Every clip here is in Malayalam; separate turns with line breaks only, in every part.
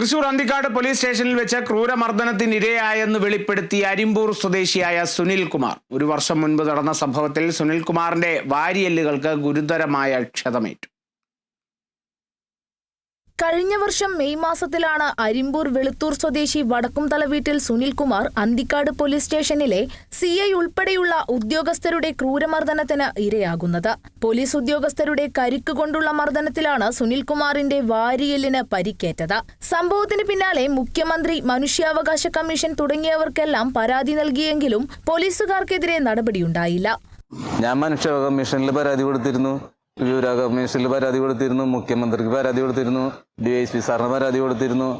തൃശൂർ അന്തിക്കാട് പോലീസ് സ്റ്റേഷനിൽ വെച്ച ക്രൂരമർദ്ദനത്തിനിരയായെന്ന് വെളിപ്പെടുത്തി അരിമ്പൂർ സ്വദേശിയായ സുനിൽകുമാർ ഒരു വർഷം മുൻപ് നടന്ന സംഭവത്തിൽ സുനിൽകുമാറിന്റെ വാരിയല്ലുകൾക്ക് ഗുരുതരമായ ക്ഷതമേറ്റു.
കഴിഞ്ഞ വർഷം മെയ് മാസത്തിലാണ് അരിമ്പൂർ വെളുത്തൂർ സ്വദേശി വടക്കുംതല വീട്ടിൽ സുനിൽകുമാർ അന്തിക്കാട് പോലീസ് സ്റ്റേഷനിലെ സി ഐ ഉൾപ്പെടെയുള്ള ഉദ്യോഗസ്ഥരുടെ ക്രൂരമർദ്ദനത്തിന് ഇരയാകുന്നത്. പോലീസ് ഉദ്യോഗസ്ഥരുടെ കരിക്ക് കൊണ്ടുള്ള മർദ്ദനത്തിലാണ് സുനിൽകുമാറിന്റെ വാരിയലിന് പരിക്കേറ്റത്. സംഭവത്തിന് പിന്നാലെ മുഖ്യമന്ത്രി മനുഷ്യാവകാശ കമ്മീഷൻ തുടങ്ങിയവർക്കെല്ലാം പരാതി നൽകിയെങ്കിലും പോലീസുകാർക്കെതിരെ നടപടിയുണ്ടായില്ല.
ഞാൻ മനുഷ്യാവകാശ കമ്മീഷനിൽ പരാതി കൊടുത്തിരുന്നു. വിവര കമ്മീഷനിൽ പരാതി കൊടുത്തിരുന്നു മുഖ്യമന്ത്രിക്ക് പരാതി കൊടുത്തിരുന്നു ഡി എസ് പി സാറിന് പരാതി കൊടുത്തിരുന്നു.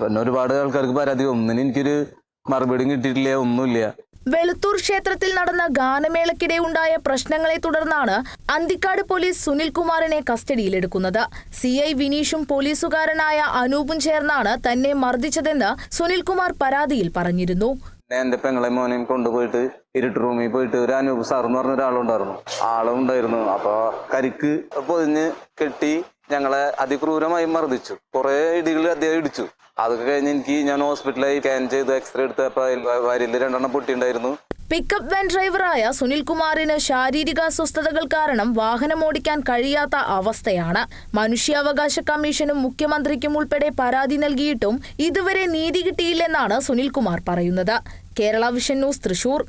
പിന്നെ ഒരുപാട് ആൾക്കാർക്ക് പരാതി ഒന്നിനും എനിക്കൊരു മറുപടിയും കിട്ടിയിട്ടില്ല ഒന്നുമില്ല.
വെളുത്തൂർ ക്ഷേത്രത്തിൽ നടന്ന ഗാനമേളക്കിടെ ഉണ്ടായ പ്രശ്നങ്ങളെ തുടർന്നാണ് അന്തിക്കാട് പോലീസ് സുനിൽകുമാറിനെ കസ്റ്റഡിയിലെടുക്കുന്നത്. സി ഐ വിനീഷും പോലീസുകാരനായ അനൂപും ചേർന്നാണ് തന്നെ മർദ്ദിച്ചതെന്ന് സുനിൽകുമാർ പരാതിയിൽ പറഞ്ഞിരുന്നു.
എന്റെ പെങ്ങളെ മോനെയും കൊണ്ടുപോയിട്ട് ഇരുട്ട് റൂമിൽ പോയിട്ട് ഒരു അനൂപ് സാർ എന്ന് പറഞ്ഞ ഒരാളുണ്ടായിരുന്നു. ആളും ഉണ്ടായിരുന്നു. അപ്പൊ കരിക്ക് പൊതിഞ്ഞ് കെട്ടി ഞങ്ങളെ അതിക്രൂരമായി മർദ്ദിച്ചു. കുറെ ഇടികൾ അദ്ദേഹം ഇടിച്ചു. അതൊക്കെ കഴിഞ്ഞ് എനിക്ക് ഞാൻ ഹോസ്പിറ്റലായി സ്കാൻ ചെയ്ത് എക്സ്റേ എടുത്തപ്പോ വരിയിൽ രണ്ടെണ്ണം പൊട്ടിയുണ്ടായിരുന്നു.
പിക്കപ്പ് വാൻ ഡ്രൈവറായ സുനിൽകുമാറിന് ശാരീരിക അസ്വസ്ഥതകൾ കാരണം വാഹനമോടിക്കാൻ കഴിയാത്ത അവസ്ഥയാണ്. മനുഷ്യാവകാശ കമ്മീഷനും മുഖ്യമന്ത്രിക്കും ഉൾപ്പെടെ പരാതി നൽകിയിട്ടും ഇതുവരെ നീതി കിട്ടിയില്ലെന്നാണ് സുനിൽകുമാർ പറയുന്നത്. Kerala vision news Thrissur.